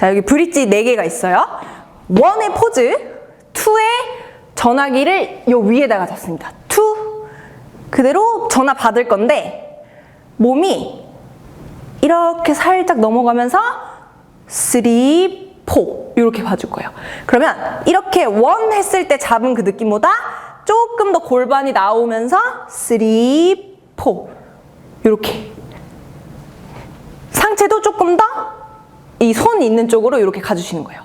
자, 여기 브릿지 4개가 있어요. 원의 포즈, 투의 전화기를 요 위에다가 잡습니다. 투. 그대로 전화 받을 건데, 몸이 이렇게 살짝 넘어가면서 쓰리, 포. 이렇게 봐줄 거예요. 그러면 이렇게 원 했을 때 잡은 그 느낌보다 조금 더 골반이 나오면서 쓰리, 포. 이렇게. 상체도 조금 더 이 손 있는 쪽으로 이렇게 가주시는 거예요.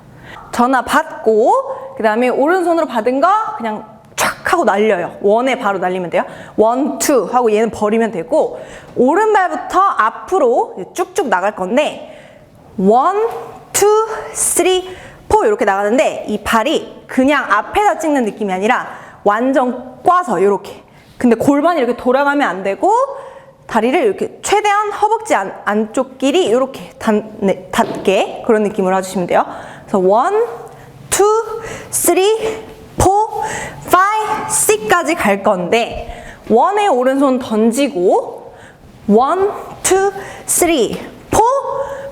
전화 받고 그 다음에 오른손으로 받은 거 그냥 촥 하고 날려요. 원에 바로 날리면 돼요. 원, 투 하고 얘는 버리면 되고 오른발부터 앞으로 쭉쭉 나갈 건데 원, 투, 쓰리, 포 이렇게 나가는데 이 발이 그냥 앞에다 찍는 느낌이 아니라 완전 꽈서 이렇게. 근데 골반이 이렇게 돌아가면 안 되고 다리를 이렇게 최대한 허벅지 안, 안쪽 길이 이렇게 닿, 네, 닿게 그런 느낌으로 해주시면 돼요. 그래서 원, 투, 쓰리, 포, 파이, 식까지 갈 건데 원에 오른손 던지고 원, 투, 쓰리, 포,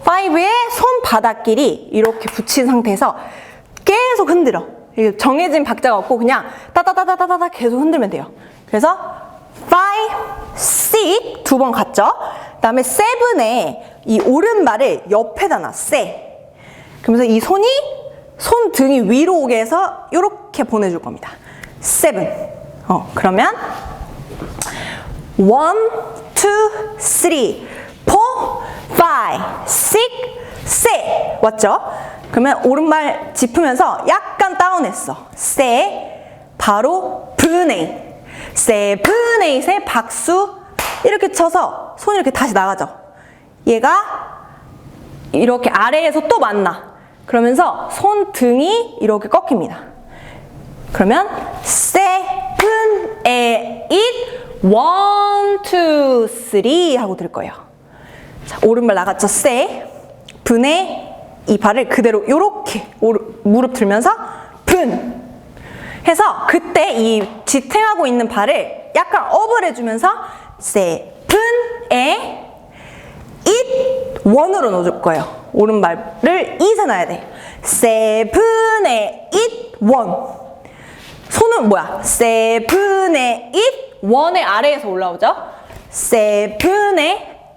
파이브의 손바닥끼리 이렇게 붙인 상태에서 계속 흔들어. 정해진 박자가 없고 그냥 따다다다다다 계속 흔들면 돼요. 그래서 five, six 두번 갔죠. 그 다음에 seven에 이 오른발을 옆에다 놔. 세. 그러면서 이 손이 손 등이 위로 오게 해서 이렇게 보내줄 겁니다. seven. 어 그러면 one, two, three, four, five, six, 세 왔죠? 그러면 오른발 짚으면서 약간 다운했어. 세 바로 분의 세븐에잇의 박수 이렇게 쳐서 손이 이렇게 다시 나가죠. 얘가 이렇게 아래에서 또 만나. 그러면서 손 등이 이렇게 꺾입니다. 그러면 세븐에잇 원, 투, 쓰리 하고 들 거예요. 자, 오른발 나갔죠. 세 분의 이 발을 그대로 요렇게 무릎 들면서 분 해서 그때 이 지탱하고 있는 발을 약간 업을 해주면서 세븐에 잇 원으로 넣어줄 거예요. 오른발을 이세 놔야 돼. 세븐에 잇원 손은 뭐야? 세븐에 잇 원의 아래에서 올라오죠. 세븐에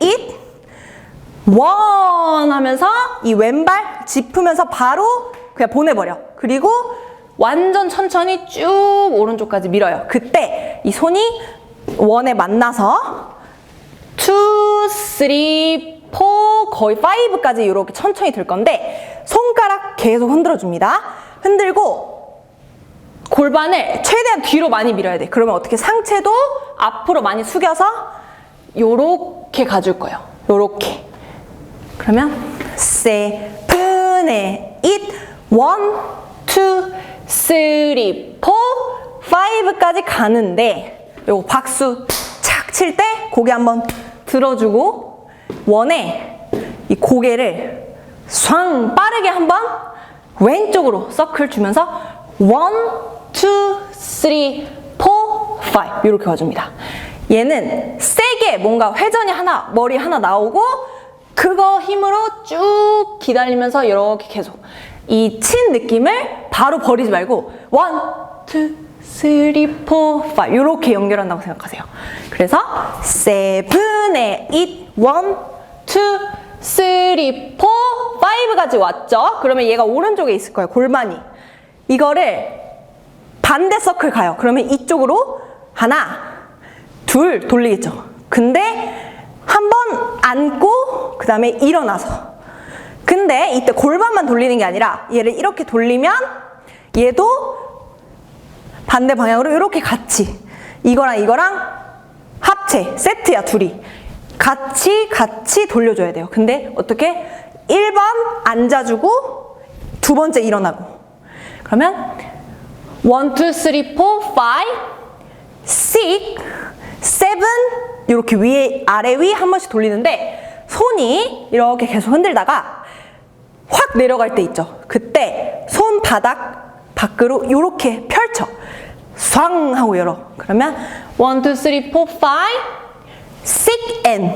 잇원 하면서 이 왼발 짚으면서 바로 그냥 보내버려. 그리고 완전 천천히 쭉 오른쪽까지 밀어요. 그때 이 손이 원에 만나서 2, 3, 4, 거의 5까지 이렇게 천천히 들 건데 손가락 계속 흔들어 줍니다. 흔들고 골반을 최대한 뒤로 많이 밀어야 돼. 그러면 어떻게 상체도 앞으로 많이 숙여서 요렇게 가줄 거예요. 요렇게. 그러면 세븐에 잇 원, 투, 쓰리, 포, 파이브까지 가는데 요거 박수 착 칠 때 고개 한번 들어주고 원에 이 고개를 촤 빠르게 한번 왼쪽으로 서클 주면서 원, 투, 쓰리, 포, 파이브 이렇게 와줍니다. 얘는 세게 뭔가 회전이 하나 머리 하나 나오고 그거 힘으로 쭉 기다리면서 이렇게 계속 이 친 느낌을 바로 버리지 말고 원, 투, 쓰리, 포, 파이브 이렇게 연결한다고 생각하세요. 그래서 세븐에 잇 원, 투, 쓰리, 포, 파이브까지 왔죠? 그러면 얘가 오른쪽에 있을 거예요. 골반이. 이거를 반대 서클 가요. 그러면 이쪽으로 하나, 둘 돌리겠죠. 근데 한 번 앉고 그 다음에 일어나서. 근데 이때 골반만 돌리는 게 아니라 얘를 이렇게 돌리면 얘도 반대 방향으로 이렇게 같이 이거랑 이거랑 합체 세트야 둘이. 같이 같이 돌려줘야 돼요. 근데 어떻게? 1번 앉아주고 두 번째 일어나고. 그러면 1, 2, 3, 4, 5 6, 7 이렇게 위에 아래 위 한 번씩 돌리는데 손이 이렇게 계속 흔들다가 확 내려갈 때 있죠. 그때 손바닥 밖으로 이렇게 펼쳐. 쌍 하고 열어. 그러면 1, 2, 3, 4, 5 6 and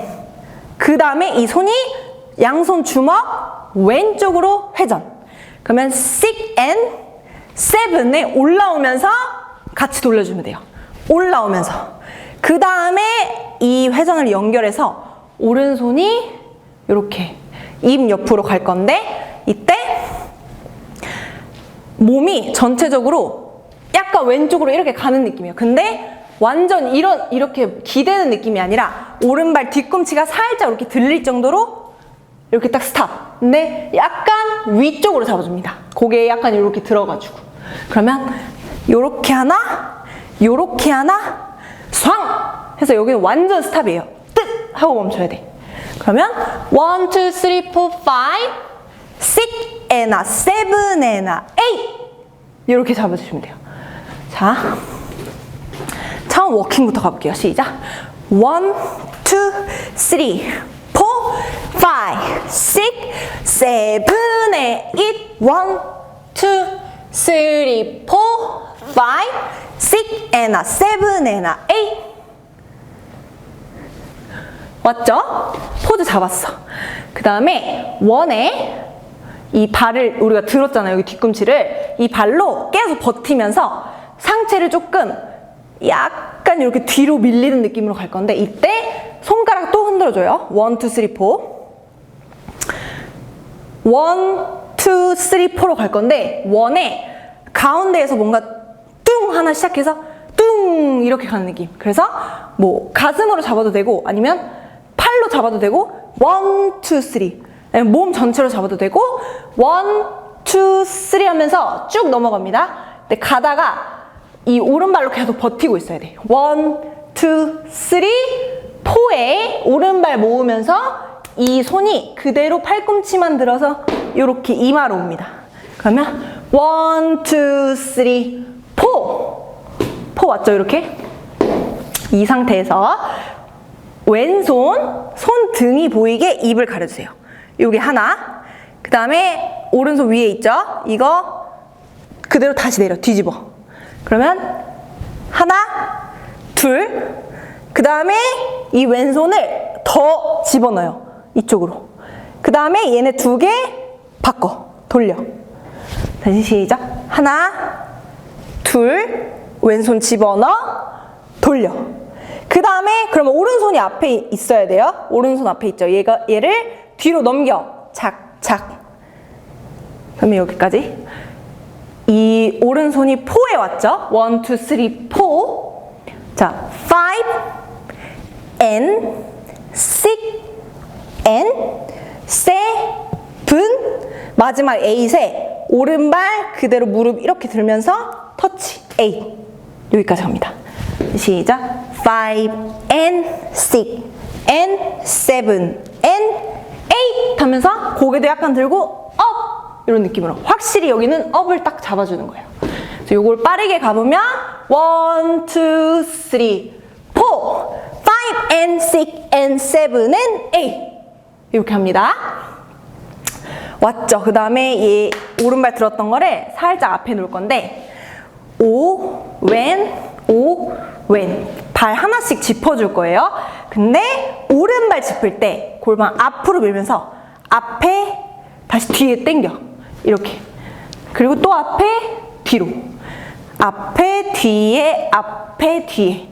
그 다음에 이 손이 양손 주먹 왼쪽으로 회전. 그러면 6 and 7에 올라오면서 같이 돌려주면 돼요. 올라오면서. 그 다음에 이 회전을 연결해서 오른손이 이렇게 입 옆으로 갈 건데 이때 몸이 전체적으로 약간 왼쪽으로 이렇게 가는 느낌이에요. 근데 완전 이런 이렇게 기대는 느낌이 아니라 오른발 뒤꿈치가 살짝 이렇게 들릴 정도로 이렇게 딱 스탑. 근데 약간 위쪽으로 잡아줍니다. 고개 약간 이렇게 들어가지고. 그러면 요렇게 하나, 요렇게 하나, 왱! 해서 여기는 완전 스탑이에요. 뜻! 하고 멈춰야 돼. 그러면 1, 2, 3, 4, 5, 6, and a 7, and a 8 이렇게 잡아주시면 돼요. 자, 처음 워킹부터 가볼게요. 시작. 1, 2, 3, 4, 5, 6, 7, 8 1, 2, 3, 4, 5, 6, and a 7, and a 8 왔죠? 포즈 잡았어. 그 다음에 원에 이 발을 우리가 들었잖아요. 여기 뒤꿈치를 이 발로 계속 버티면서 상체를 조금 약간 이렇게 뒤로 밀리는 느낌으로 갈 건데 이때 손가락 또 흔들어줘요. 원, 투, 쓰리, 포. 원, 투, 쓰리, 포로 갈 건데 원에 가운데에서 뭔가 뚱 하나 시작해서 뚱 이렇게 가는 느낌. 그래서 뭐 가슴으로 잡아도 되고 아니면 잡아도 되고 원, 투, 쓰리. 몸 전체로 잡아도 되고 원, 투, 쓰리 하면서 쭉 넘어갑니다. 근데 가다가 이 오른발로 계속 버티고 있어야 돼. 원, 투, 쓰리, 포에 오른발 모으면서 이 손이 그대로 팔꿈치만 들어서 이렇게 이마로 옵니다. 그러면 원, 투, 쓰리, 포. 포 왔죠? 이렇게? 이 상태에서 왼손, 손 등이 보이게 입을 가려주세요. 여기 하나. 그 다음에 오른손 위에 있죠? 이거 그대로 다시 내려, 뒤집어. 그러면 하나, 둘. 그 다음에 이 왼손을 더 집어넣어요. 이쪽으로. 그 다음에 얘네 두 개 바꿔. 돌려. 다시 시작. 하나, 둘. 왼손 집어넣어. 돌려. 그 다음에 그러면 오른손이 앞에 있어야 돼요. 오른손 앞에 있죠. 얘가 얘를 뒤로 넘겨. 착, 착. 그러면 여기까지. 이 오른손이 포에 왔죠. 원, 투, 쓰리, 포. 자, five and six and seven. 마지막 eight에 오른발 그대로 무릎 이렇게 들면서 터치. eight. 여기까지 갑니다. 시작. Five and six and seven and eight 하면서 고개도 약간 들고 업 이런 느낌으로 확실히 여기는 업을 딱 잡아주는 거예요. 그래서 요걸 빠르게 가보면 one, two, three, four, five and six and seven and eight 이렇게 합니다. 왔죠? 그 다음에 이 오른발 들었던 거를 살짝 앞에 놓을 건데 오, 왼, 오, 왼. 발 하나씩 짚어줄 거예요. 근데 오른발 짚을 때 골반 앞으로 밀면서 앞에 다시 뒤에 당겨. 이렇게. 그리고 또 앞에 뒤로. 앞에 뒤에 앞에 뒤에.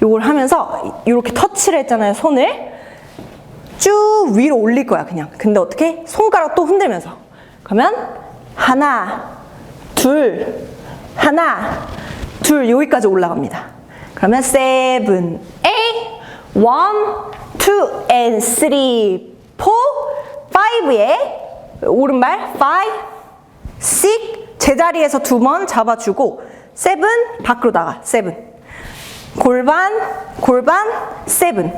요걸 하면서 이렇게 터치를 했잖아요. 손을. 쭉 위로 올릴 거야, 그냥. 근데 어떻게? 손가락 또 흔들면서. 그러면 하나, 둘, 하나, 둘 여기까지 올라갑니다. 그러면 seven, eight, one, two, and three, four, five에 오른발 five, six 제자리에서 두 번 잡아주고 seven 밖으로 나가 seven. 골반 골반 seven.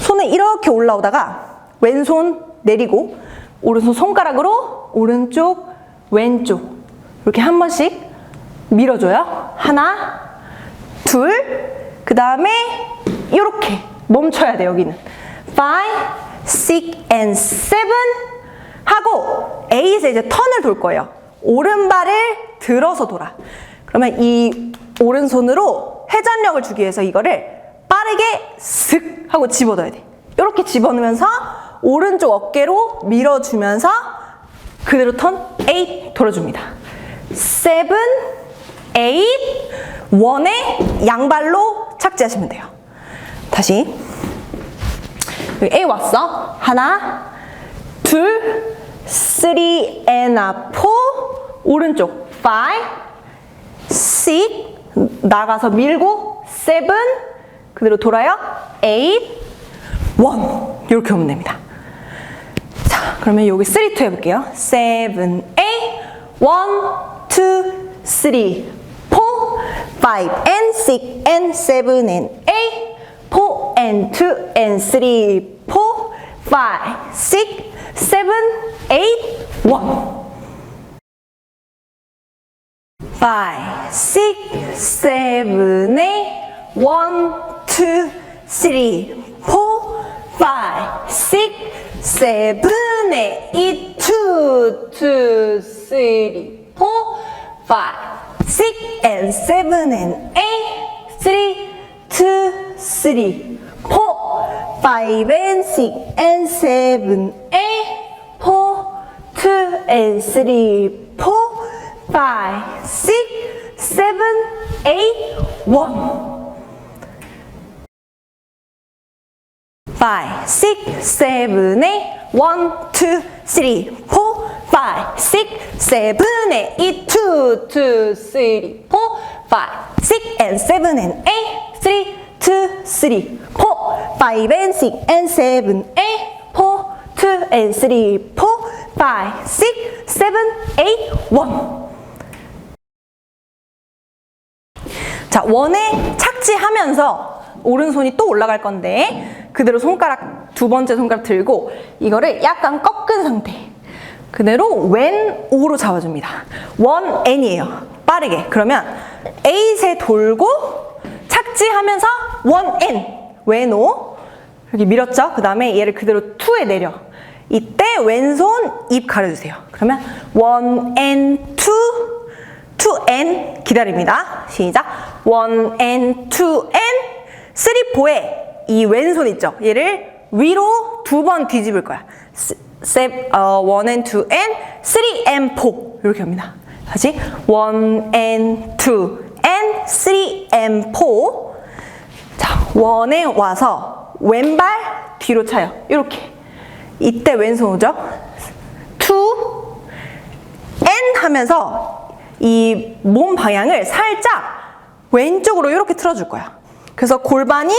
손을 이렇게 올라오다가 왼손 내리고 오른손 손가락으로 오른쪽 왼쪽. 이렇게 한 번씩 밀어줘요. 하나, 둘, 그 다음에 이렇게 멈춰야 돼 여기는. five, six, and seven 하고 A에서 이제 턴을 돌 거예요. 오른발을 들어서 돌아. 그러면 이 오른손으로 회전력을 주기 위해서 이거를 빠르게 슥 하고 집어넣어야 돼. 이렇게 집어넣으면서 오른쪽 어깨로 밀어주면서 그대로 턴 8 돌아줍니다. 7, 8, 1에 양발로 착지하시면 돼요. 다시. 여기 A 왔어. 하나, 둘, 쓰리, and a four. 오른쪽. five. 나가서 밀고 seven. 그대로 돌아요. eight, one. 이렇게 오면 됩니다. 자, 그러면 여기 3, 2 해볼게요. 7, 8, 1, 2, 3, 4, 5, and 6, and 7, and 8, 4, and 2, and 3, 4, 5, 6, 7, 8, 1. 5, 6, 7, 8, 1, 2, 3, 4, 5, 6, 7, 8, 2, 2, 3, 4, 5, 6, and 7, and 8, 3, 2, 3, 4, 5, and 6, and 7, 8, 4, 2, and 3, 4, 5, 6, 7, 8, 1. five, six, seven, eight, one, two, three, four, five, six, seven, eight, two, two, three, four, five, six, and seven, and eight, three, two, three, four, five, and six, and seven, eight, four, two, and three, four, five, six, seven, eight, one. 자, 원에 착지하면서 오른손이 또 올라갈 건데 그대로 손가락 두 번째 손가락 들고 이거를 약간 꺾은 상태. 그대로 왼 오로 잡아줍니다. 원 N이에요. 빠르게. 그러면 A세 돌고 착지하면서 원 N 왼 오. 여기 밀었죠? 그 다음에 얘를 그대로 투에 내려. 이때 왼손 입 가려주세요. 그러면 원 N 투 to n 기다립니다. 시작. one and two and three, four에 이 왼손 있죠? 얘를 위로 두 번 뒤집을 거야. 스- 세, 어, one and two and three and four 이렇게 합니다. 다시 one and two and three and four 자, 원에 와서 왼발 뒤로 차요. 이렇게. 이때 왼손 오죠? two N 하면서 이 몸 방향을 살짝 왼쪽으로 이렇게 틀어줄 거야. 그래서 골반이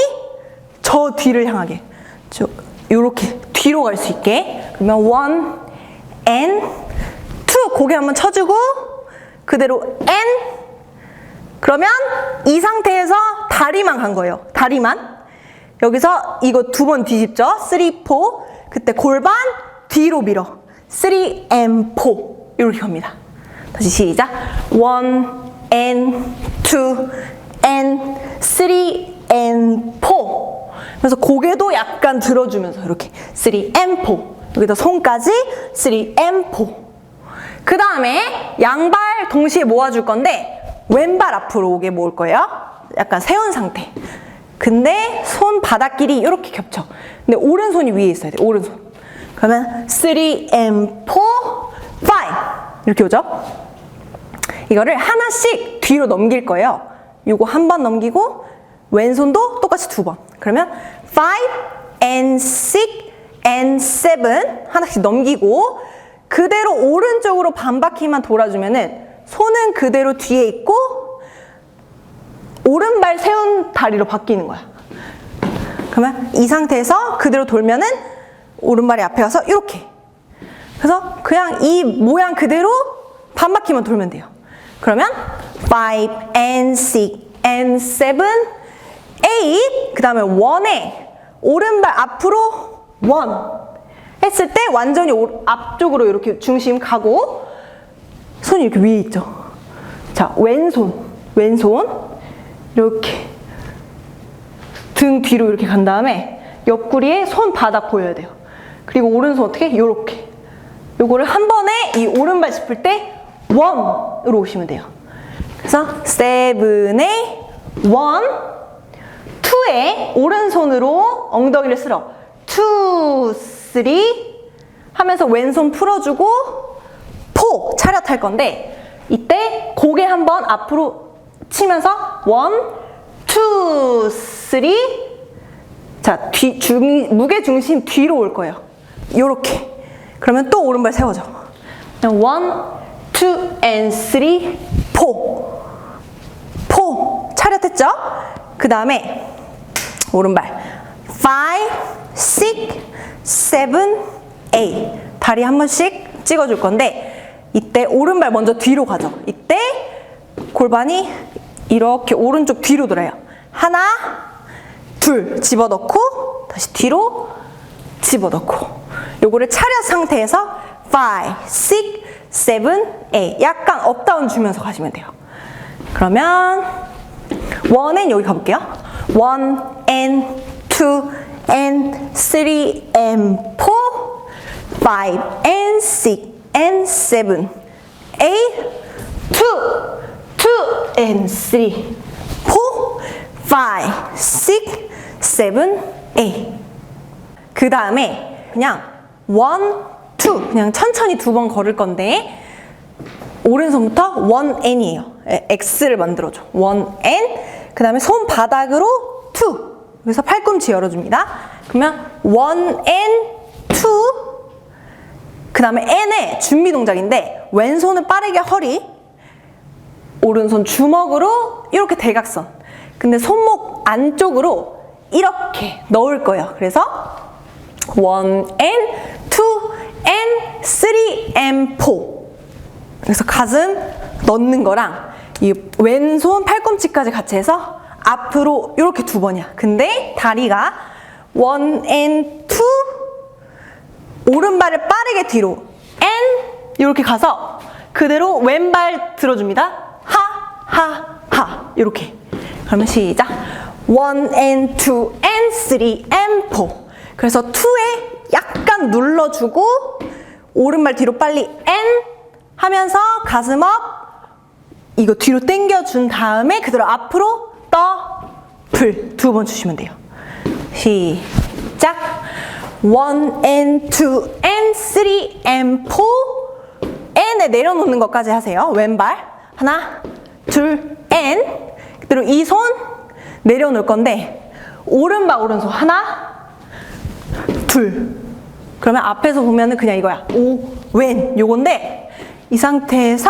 저 뒤를 향하게. 저, 이렇게 뒤로 갈 수 있게. 그러면 one, N, two 고개 한번 쳐주고 그대로 N 그러면 이 상태에서 다리만 간 거예요. 다리만. 여기서 이거 두 번 뒤집죠. 3, 4. 그때 골반 뒤로 밀어. 3 and 4. 이렇게 합니다. 다시 시작. 1 and 2 and 3 and 4. 그래서 고개도 약간 들어주면서 이렇게 3 and 4. 여기다 손까지 3 and 4. 그 다음에 양발 동시에 모아줄 건데 왼발 앞으로 오게 모을 거예요. 약간 세운 상태. 근데 손 바닥끼리 이렇게 겹쳐. 근데 오른손이 위에 있어야 돼. 오른손. 그러면 3 and 4, 5 이렇게 오죠. 이거를 하나씩 뒤로 넘길 거예요. 요거 한 번 넘기고 왼손도 똑같이 두 번. 그러면 5 and 6 and 7 하나씩 넘기고 그대로 오른쪽으로 반 바퀴만 돌아주면은 손은 그대로 뒤에 있고 오른발 세운 다리로 바뀌는 거야. 그러면 이 상태에서 그대로 돌면은 오른발이 앞에 가서 이렇게. 그래서 그냥 이 모양 그대로 반 바퀴만 돌면 돼요. 그러면 5 and 6 and 7, 8, 그 다음에 1에 오른발 앞으로 1 했을 때 완전히 오- 앞쪽으로 이렇게 중심 가고 손이 이렇게 위에 있죠. 자, 왼손, 왼손 이렇게 등 뒤로 이렇게 간 다음에 옆구리에 손 바닥 보여야 돼요. 그리고 오른손 어떻게? 요렇게. 요거를 한 번에 이 오른발 짚을 때 원으로 오시면 돼요. 그래서 세븐에 원, 투에 오른손으로 엉덩이를 쓸어. 투, 쓰리 하면서 왼손 풀어주고 포 차렷할 건데 이때 고개 한번 앞으로 치면서 원, 투, 쓰리 자, 뒤, 중, 무게 중심 뒤로 올 거예요. 요렇게. 그러면 또 오른발 세워줘. 원, 투, 앤 쓰리, 포. 포. 차렷했죠? 그 다음에 오른발. five, six, seven, eight. 다리 한 번씩 찍어줄 건데 이때 오른발 먼저 뒤로 가죠. 이때 골반이 이렇게 오른쪽 뒤로 돌아요. 하나, 둘 집어넣고 다시 뒤로 집어넣고 요거를 차렷 상태에서 5, 6, 7, 8 약간 업다운 주면서 가시면 돼요. 그러면 원앤 여기 가볼게요. One and two and three and four, five and six and seven, eight, two, two and three, four, five, six, seven, eight. 그 다음에 그냥 one, two 그냥 천천히 두 번 걸을 건데 오른손부터 one n이에요. X를 만들어줘. one n. 그 다음에 손바닥으로 two. 그래서 팔꿈치 열어줍니다. 그러면 one. 그 다음에 n의 준비 동작인데 왼손은 빠르게 허리, 오른손 주먹으로 이렇게 대각선. 근데 손목 안쪽으로 이렇게 넣을 거예요. 그래서 one and two. 그래서 가슴 넣는 거랑 이 왼손 팔꿈치까지 같이 해서 앞으로 이렇게 두 번이야. 근데 다리가 one and two 오른발을 빠르게 뒤로 and 이렇게 가서 그대로 왼발 들어줍니다. 하, 하, 하 이렇게. 그러면 시작. one and two and three and four. 그래서 two에 약간 눌러주고 오른발 뒤로 빨리 and 하면서 가슴 업 이거 뒤로 당겨준 다음에 그대로 앞으로 더블 두번 주시면 돼요. 시작. one and two and three and four and에 내려놓는 것까지 하세요. 왼발 하나 둘 and 그대로 이 손 내려놓을 건데 오른발 오른손 하나 둘 그러면 앞에서 보면은 그냥 이거야 오왼 요건데 이 상태에서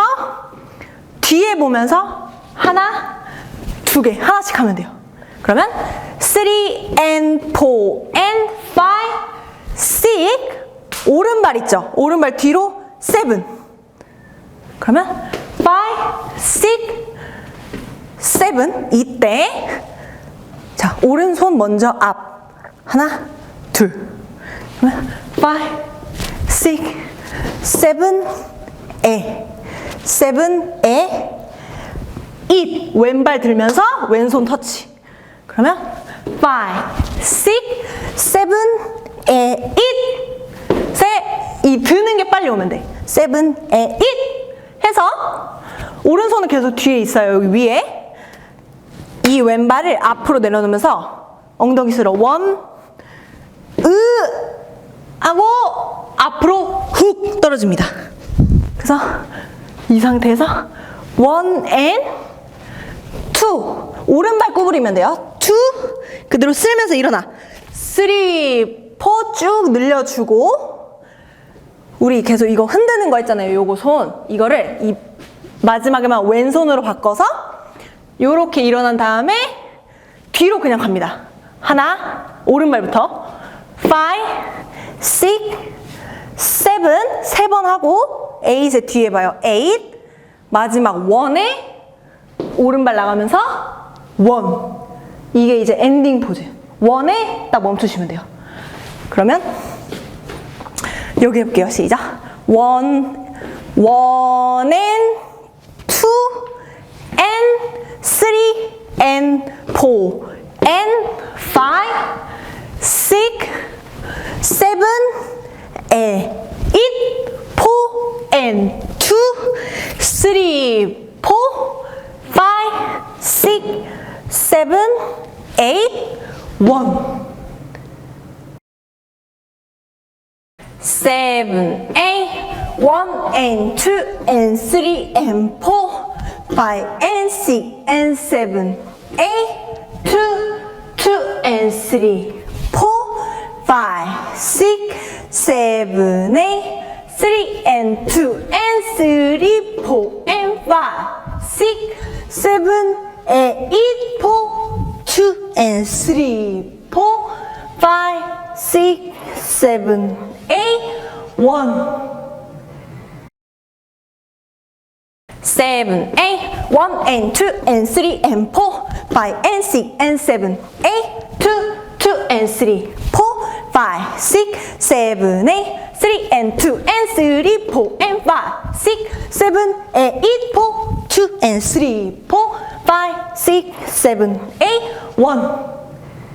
뒤에 보면서 하나, 두 개, 하나씩 하면 돼요. 그러면 3 and 4 and 5, 6 오른발 있죠? 오른발 뒤로 7 그러면 5, 6, 7 이때. 자 오른손 먼저 앞. 하나, 둘. 그러면 5, 6, 7, 8 세븐, 에, 잇. 왼발 들면서 왼손 터치. 그러면 five, six, 에 it. 세이 드는 게 빨리 오면 돼. 세븐, 에 it 해서 오른손은 계속 뒤에 있어요 여기 위에. 이 왼발을 앞으로 내려놓으면서 엉덩이 쓸어 원, 으 하고 앞으로 훅 떨어집니다. 그래서 이 상태에서 one and two. 오른발 구부리면 돼요. two. 그대로 쓸면서 일어나. three. four 쭉 늘려주고 우리 계속 이거 흔드는 거 있잖아요. 요거 손. 이거를 이 마지막에만 왼손으로 바꿔서 요렇게 일어난 다음에 뒤로 그냥 갑니다. 하나 오른발부터. five, six, seven. 세번 하고 eight의 뒤에 봐요. eight 마지막 one에 오른발 나가면서 one 이게 이제 엔딩 포즈. one에 딱 멈추시면 돼요. 그러면 여기 해볼게요. 시작. one, one and two and three and four and two, three, four, five, six, seven, eight, one. seven, eight, one and two and three and four, five and six and seven, eight, two, two and three, four, five, six, seven, eight, three and two and three, four and five, six, seven, eight, four, two and three, four, five, six, seven, eight, one. Seven, eight, one and two and three and four, five and six and seven, eight, two, two and three, four, 5, 6, 7, 8, 3 and 2 and 3, 4 and 5, 6, 7, 8, 2 and 3, 4, 5, 6, 7, 8, 1,